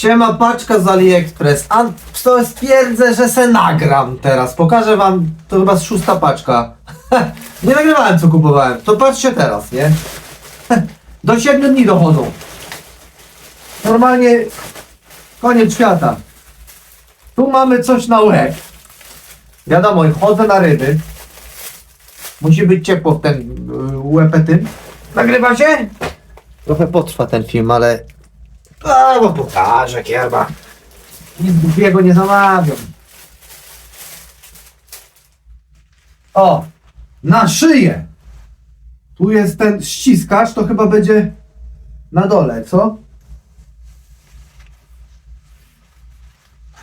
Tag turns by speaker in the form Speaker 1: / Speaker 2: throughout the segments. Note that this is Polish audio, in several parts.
Speaker 1: Siema, paczka z AliExpress. A to stwierdzę, że se nagram teraz. Pokażę wam, to chyba z szósta paczka. nie nagrywałem co kupowałem. To patrzcie teraz, nie? Do 7 dni dochodzą. Normalnie koniec świata. Tu mamy coś na łeb. Wiadomo, chodzę na ryby. Musi być ciepło w ten y, łepetyn. Nagrywa się? Trochę potrwa ten film, ale a, bo pokażę, kierba. Nic głupiego nie zamawiam. O, na szyję. Tu jest ten ściskacz, to chyba będzie na dole, co?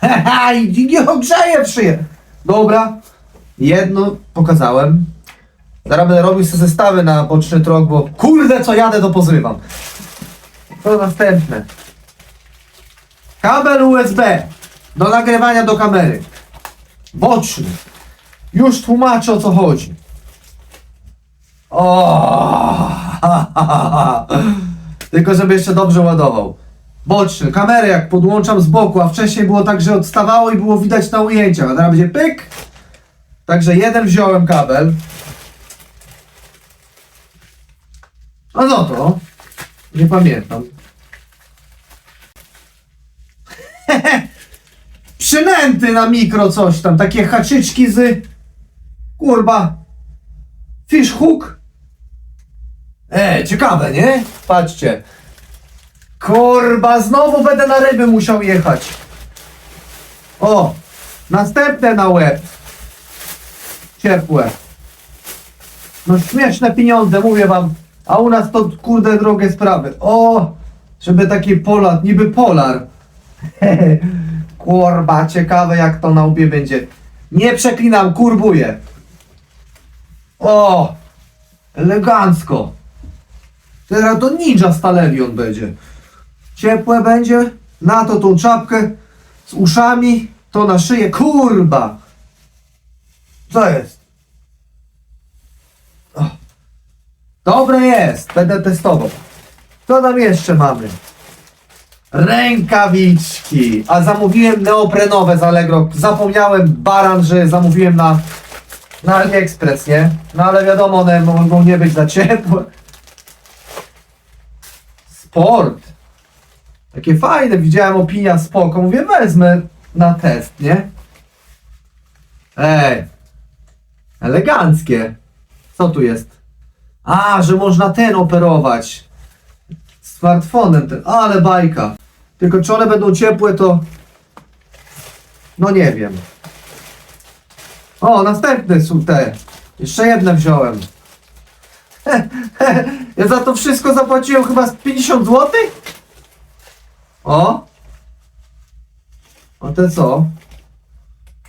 Speaker 1: Haha, i nie ogrzeje w szyję. Dobra, jedno pokazałem. Zaraz będę robił sobie zestawy na boczny trok, bo kurde co jadę to pozrywam. To następne. Kabel USB do nagrywania do kamery. Boczny. Już tłumaczę o co chodzi. O, Tylko żeby jeszcze dobrze ładował. Boczny. Kamerę jak podłączam z boku, a wcześniej było tak, że odstawało i było widać na ujęciach. A teraz będzie pyk. Także jeden wziąłem kabel. A no to. Nie pamiętam. Przynęty na mikro coś tam, takie haczyczki z kurwa fish hook. E, ciekawe, nie? Patrzcie. Kurwa, znowu będę na ryby musiał jechać. O, następne na łeb. Ciepłe. No śmieszne pieniądze, mówię wam. A u nas to kurde drogie sprawy. O, żeby taki polar, niby polar. Kurwa, ciekawe jak to na łbie będzie. Nie przeklinam, kurbuję. O, elegancko. Teraz to ninja stalelion będzie. Ciepłe będzie. Na to tą czapkę z uszami, to na szyję. Kurba. Co jest? O. Dobre jest, będę testował. Co tam jeszcze mamy? Rękawiczki. A zamówiłem neoprenowe z Allegro. Zapomniałem baran, że zamówiłem na, na AliExpress, nie? No ale wiadomo, one mogą nie być za ciepłe. Sport. Takie fajne, widziałem opinia spoko. Mówię, wezmę na test, nie? Ej. Eleganckie. Co tu jest? A, że można ten operować. Smartfonem ten. Ale bajka. Tylko czy one będą ciepłe, to... No nie wiem. O, następne są te. Jeszcze jedne wziąłem. Ja za to wszystko zapłaciłem chyba z 50 zł? O. O te co?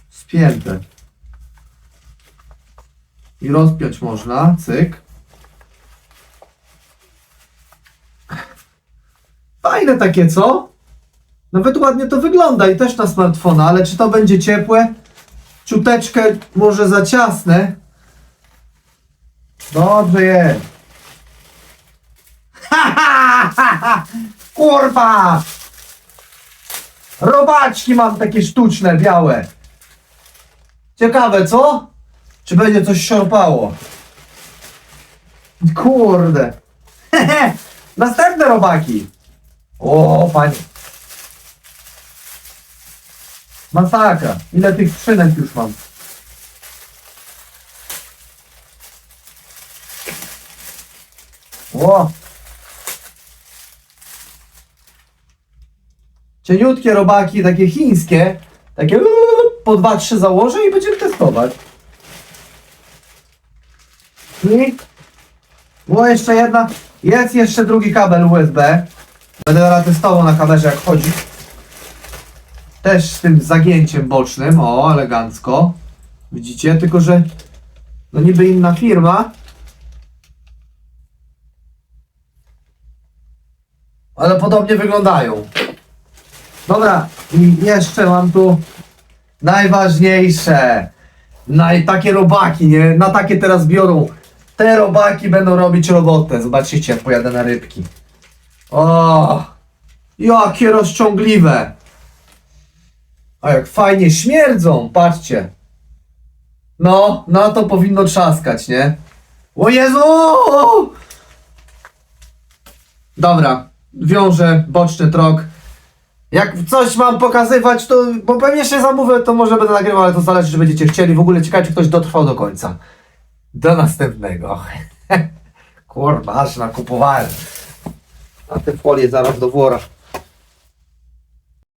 Speaker 1: Spięte. I rozpiąć można. Cyk. Fajne takie, co? Nawet ładnie to wygląda i też na smartfona, ale czy to będzie ciepłe? Ciuteczkę może za ciasne. Dobrze jest. Ha, ha, ha, ha. Kurwa! Robaczki mam takie sztuczne, białe. Ciekawe, co? Czy będzie coś szarpało? Kurde. Następne robaki. O, panie. Masakra. Ile tych przynęt już mam? O! Cieniutkie robaki, takie chińskie. Takie po dwa, trzy założę i będziemy testować. I było jeszcze jedna. Jest jeszcze drugi kabel USB. Będę teraz testował na kamerze jak chodzi. Też z tym zagięciem bocznym. O, elegancko. Widzicie? Tylko, że no niby inna firma. Ale podobnie wyglądają. Dobra, i jeszcze mam tu najważniejsze. Naj, takie robaki, nie? Na takie teraz biorą. Te robaki będą robić robotę. Zobaczycie, jak pojadę na rybki. O! Jakie rozciągliwe! A jak fajnie śmierdzą, patrzcie. No, na to powinno trzaskać, nie? O Jezu! Dobra, wiążę boczny trok. Jak coś mam pokazywać, to, bo pewnie się zamówię, to może będę nagrywał, ale to zależy, czy będziecie chcieli. W ogóle ciekawe, czy ktoś dotrwał do końca. Do następnego. Kurwa, aż nakupowałem. A te folie zaraz do wora.